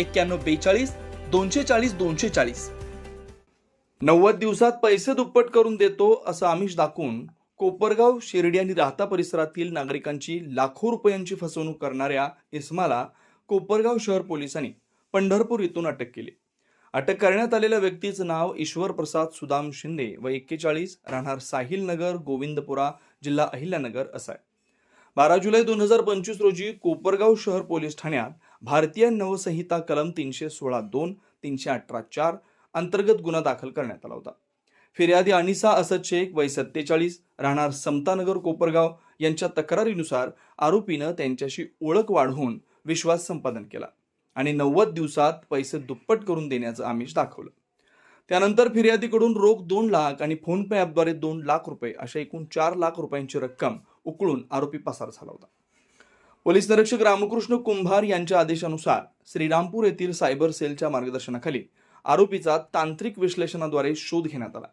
एक्क्याण्णव बेचाळीस दोनशे चाळीस दोनशे चाळीस. नव्वद दिवसात पैसे दुप्पट करून देतो असं आमिष दाखवून कोपरगाव शिर्डी आणि राहता परिसरातील नागरिकांची लाखो रुपयांची फसवणूक करणाऱ्या इस्माला कोपरगाव शहर पोलिसांनी पंढरपूर इथून अटक केली. अटक करण्यात आलेल्या व्यक्तीचं नाव ईश्वर प्रसाद सुदाम शिंदे व एक्केचाळीस राहणार साहिल नगर गोविंदपुरा जिल्हा अहिल्यानगर असा आहे. बारा जुलै दोन हजार पंचवीस रोजी कोपरगाव शहर पोलीस ठाण्यात भारतीय नवसंहिता कलम तीनशे सोळा दोन तीनशे अठरा चार अंतर्गत गुन्हा दाखल करण्यात आला होता. फिर्यादी अनिसा असद शेख वय सत्तेचाळीस राहणार समतानगर कोपरगाव यांच्या तक्रारीनुसार आरोपीनं त्यांच्याशी ओळख वाढवून विश्वास संपादन केला आणि नव्वद दिवसात पैसे दुप्पट करून देण्याचं आमिष दाखवलं. त्यानंतर फिर्यादीकडून रोख दोन लाख आणि फोनपे ॲपद्वारे दोन लाख रुपये अशा एकूण चार लाख रुपयांची रक्कम उकळून आरोपी पसार झाला होता. पोलीस निरीक्षक रामकृष्ण कुंभार यांच्या आदेशानुसार श्रीरामपूर येथील सायबर सेलच्या मार्गदर्शनाखाली आरोपीचा तांत्रिक विश्लेषणाद्वारे शोध घेण्यात आला.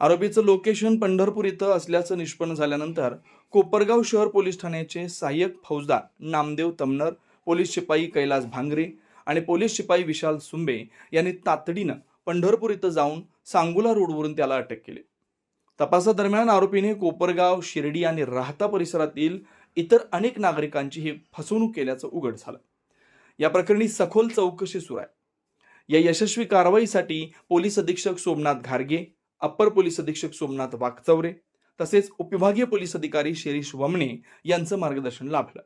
आरोपीचं लोकेशन पंढरपूर इथं असल्याचं निष्पन्न झाल्यानंतर कोपरगाव शहर पोलीस ठाण्याचे सहाय्यक फौजदार नामदेव तमनर पोलीस शिपाई कैलास भांगरे आणि पोलीस शिपाई विशाल सुंबे यांनी तातडीनं पंढरपूर इथं जाऊन सांगोला रोडवरून त्याला अटक केली. तपासादरम्यान आरोपीने कोपरगाव शिर्डी आणि राहता परिसरातील इतर अनेक नागरिकांची ही फसवणूक केल्याचं उघड झालं. या प्रकरणी सखोल चौकशी सुरू आहे. या यशस्वी कारवाईसाठी पोलीस अधीक्षक सोमनाथ घारगे अप्पर पोलीस अधीक्षक सोमनाथ वाकचौरे तसेच उपविभागीय पोलीस अधिकारी शिरीष वमणे यांचं मार्गदर्शन लाभलं.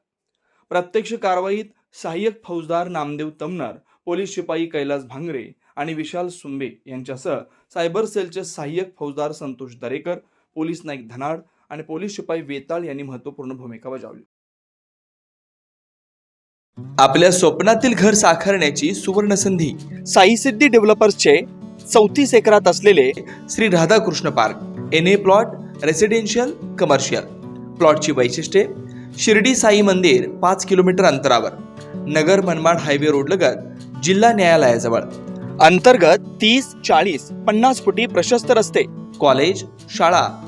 प्रत्यक्ष कारवाईत सहाय्यक फौजदार नामदेव तमनर पोलीस शिपाई कैलास भांगरे आणि विशाल सुंबे यांच्यासह सायबर सेलचे सहाय्यक फौजदार संतोष दरेकर पोलीस नाईक धनाड आणि पोलीस शिपाई वेताळ यांनी महत्त्वपूर्ण भूमिका बजावली. आपल्या स्वप्नातील घर साकारण्याची सुवर्ण संधी साई सिद्धी डेव्हलपर्सचे चौतीस एकरात असलेले Shri Radhakrishna park N A plot residential commercial प्लॉटची वैशिष्ट्ये शिर्डी साई मंदिर पाच किलोमीटर अंतरावर नगर मनमाड हायवे रोड लगत जिल्हा न्यायालयाजवळ. अंतर्गत तीस चाळीस पन्नास फुटी प्रशस्त रस्ते कॉलेज शाळा